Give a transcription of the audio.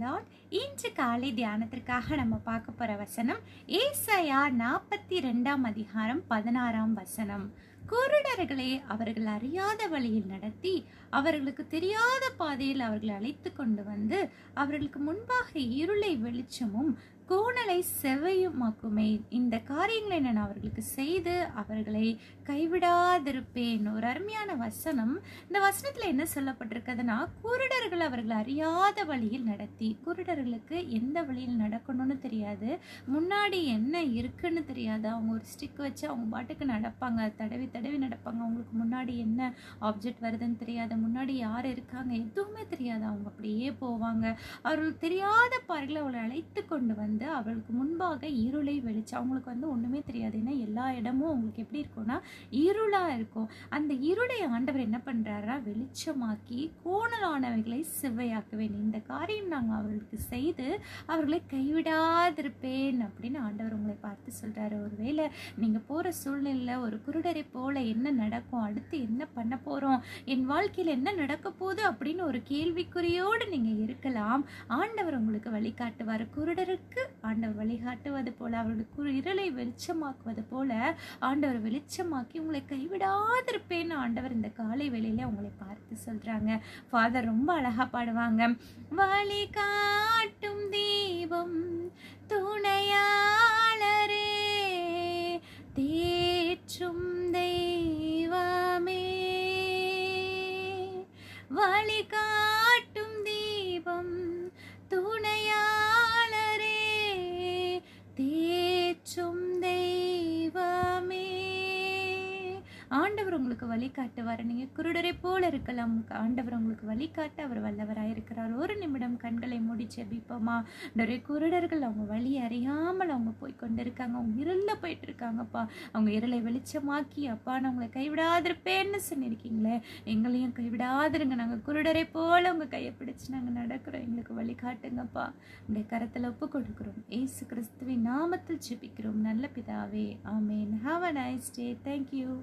Lord இன்று காலை தியானத்திற்காக நம்ம பார்க்க போற வசனம் ஏசையா நாற்பத்தி ரெண்டாம் அதிகாரம் பதினாறாம் வசனம். குருடர்களை அவர்கள் அறியாத வழியில் நடத்தி அவர்களுக்கு தெரியாத பாதையில் அவர்களை அழைத்து கொண்டு வந்து அவர்களுக்கு முன்பாக இருளை வெளிச்சமும் கோணலை செவையுமாக்குமே இந்த காரியங்களை நான் அவர்களுக்கு செய்து அவர்களை கைவிடாதிருப்பேன். ஒரு அருமையான வசனம். இந்த வசனத்தில் என்ன சொல்லப்பட்டிருக்குதுன்னா குருடர்கள் அவர்கள் அறியாத வழியில் நடத்தி குருடர்களுக்கு எந்த வழியில் நடக்கணும்னு தெரியாது. முன்னாடி என்ன இருக்குன்னு தெரியாது. அவங்க ஒரு ஸ்டிக் வச்சு அவங்க பாட்டுக்கு நடப்பாங்க. தடவி தடவி நடப்பாங்க. அவங்களுக்கு முன்னாடி என்ன ஆப்ஜெக்ட் வருதுன்னு தெரியாது. முன்னாடி யார் இருக்காங்க? எதுவுமே தெரியாது. அவங்க அப்படியே போவாங்க. அவர்களுக்கு தெரியாத பாறைகளை அவளை அழைத்து கொண்டு வந்து வந்து அவளுக்கு முன்பாக இருளை வெளிச்சு அவங்களுக்கு வந்து ஒன்றுமே தெரியாது. ஏன்னா எல்லா இடமும் அவங்களுக்கு எப்படி இருக்கும்னா இருளாக இருக்கும். அந்த இருளை ஆண்டவர் என்ன பண்ணுறாரா வெளிச்சமாக்கி கோணலானவைகளை செவ்வையாக்குவேன் இந்த காரியம் நாங்கள் அவர்களுக்கு செய்து அவர்களை கைவிடாதிருப்பேன் அப்படின்னு ஆண்டவர் உங்களை பார்த்து சொல்கிறாரு ஒருவேளை நீங்கள் போகிற சூழ்நிலையில் ஒரு குருடரை போல என்ன நடக்கும்? அடுத்து என்ன பண்ண போகிறோம் என் வாழ்க்கையில் என்ன நடக்க போகுது அப்படின்னு ஒரு கேள்விக்குறியோடு நீங்கள் இருக்கலாம். ஆண்டவர் உங்களுக்கு வழிகாட்டுவார். குருடருக்கு ஆண்டவர் வழிகாட்டுவது போல அவருடைய குரு இருளை வெளிச்சமாக்குவது போல ஆண்டவர் வெளிச்சமாக்கி உங்களை கைவிடாதிருப்பேன்னு ஆண்டவர் இந்த காலை வேளையில உங்களை பார்த்து சொல்றாங்க. ஃபாதர் ரொம்ப அழகா பாடுவாங்க. வழிகா ஆண்டவர் உங்களுக்கு வழிகாட்டுவார். நீங்கள் குருடரை போல இருக்கலாம். ஆண்டவர் உங்களுக்கு வழிகாட்ட அவர் வல்லவராக இருக்கிறார் ஒரு நிமிடம் கண்களை மூடி செபிப்போமா நிறைய குருடர்கள் அவங்க வழி அறியாமல் அவங்க போய் கொண்டு இருக்காங்க அவங்க இருளில் போயிட்டு இருக்காங்கப்பா அவங்க இருளை வெளிச்சமாக்கி அப்பா நான் உங்களை கைவிடாதிருப்பேன்னு சொல்லியிருக்கீங்களே. எங்களையும் கைவிடாதிருங்க. நாங்கள் குருடரை போல உங்கள் கையை பிடிச்சி நாங்கள் நடக்கிறோம். எங்களுக்கு வழிகாட்டுங்கப்பா. உடைய கரத்தில் ஒப்பு கொடுக்குறோம் ஏசு கிறிஸ்துவின் நாமத்தில் ஜெபிக்கிறோம். நல்ல பிதாவே. ஆமேன். Have a nice day thank you